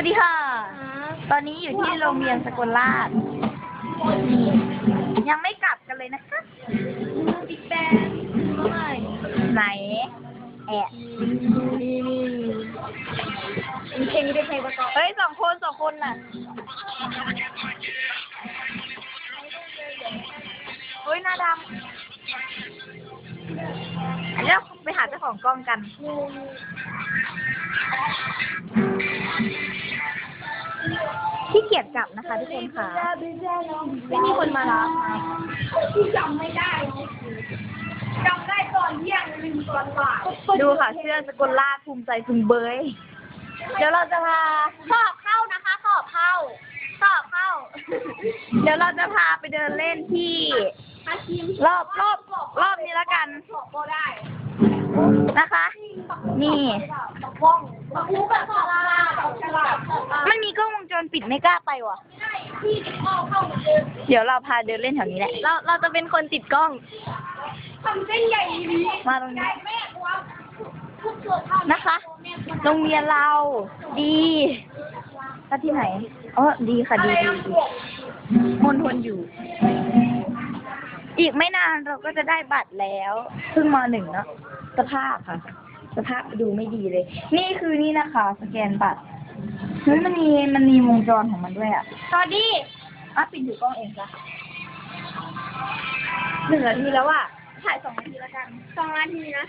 วัสดีค่ะ ตอนนี้อยู่ที่โรงเรียนสกลราชนี่ยังไม่กลับกันเลยนะคะบิ๊กแบงไม่ไหน แอะนี่นี่มีเพลงนี้เป็นเพลงประกอบเฮ้ยสองคนสองคนน่ะเฮ้ยหน้าดำอันนี้เราไปหาเจ้าของกล้องกัน ที่เกียจกลับนะคะทุกคนค่ะ ไม่มีคนมารับที่จำไม่ได้จำได้ตอนเที่ยงลืมตอนบ่ายดูค่ะเสื้อสกลราภูมิใจภูมิเบย เดี๋ยวเราจะพาสอบเข้านะคะสอบเข้าสอบเข้า เดี๋ยวเราจะพาไปเดินเล่นที่รอบรอบรอบนี้ละกันสอบก็ได้นะคะ นี่ตะป้องตะปูแบบฉลาดฉลาด มีกล้องวงจรปิดไม่กล้าไปว่ะไม่ได้ที่เข้าเข้าเหมือนเดิมเดี๋ยวเราพาเดินเล่นแถวนี้แหละ เราเราจะเป็นคนติดกล้อง ทำเส้นใหญ่ดีมาตรงนี้ แม่กลัวทุกตัวเท่านะคะ โรงเรียนเรา ดีแล้วที่ไหนอ๋อดีค่ะ ดีดีดีมณฑลอยู่ อีกไม่นานเราก็จะได้บัตรแล้วเพิ่งมหนึ่งเนาะสภาพค่ะ สภาพดูไม่ดีเลย นี่คือนี่นะคะ สแกนบัตรเฮ้ยมันมีมันมีวงจรของมันด้วยอะสวัสดีอะปิดถือกล้องเองจ้ะหนึ่งนาทีแล้วอะถ่ายสองนาทีแล้วกันสองนาทีนะ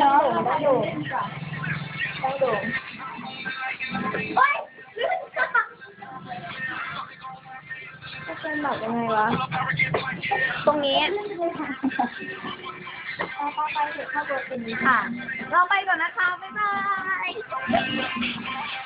น้องโด่งน้องโด่งน้องโด่งเฮ้ยลืมสแกนบัตรยังไงวะ ตรงนี้เอาไปไปเถอะเข้าตัวเป็นค่ะ เราไปก่อนนะคะ บ๊ายบาย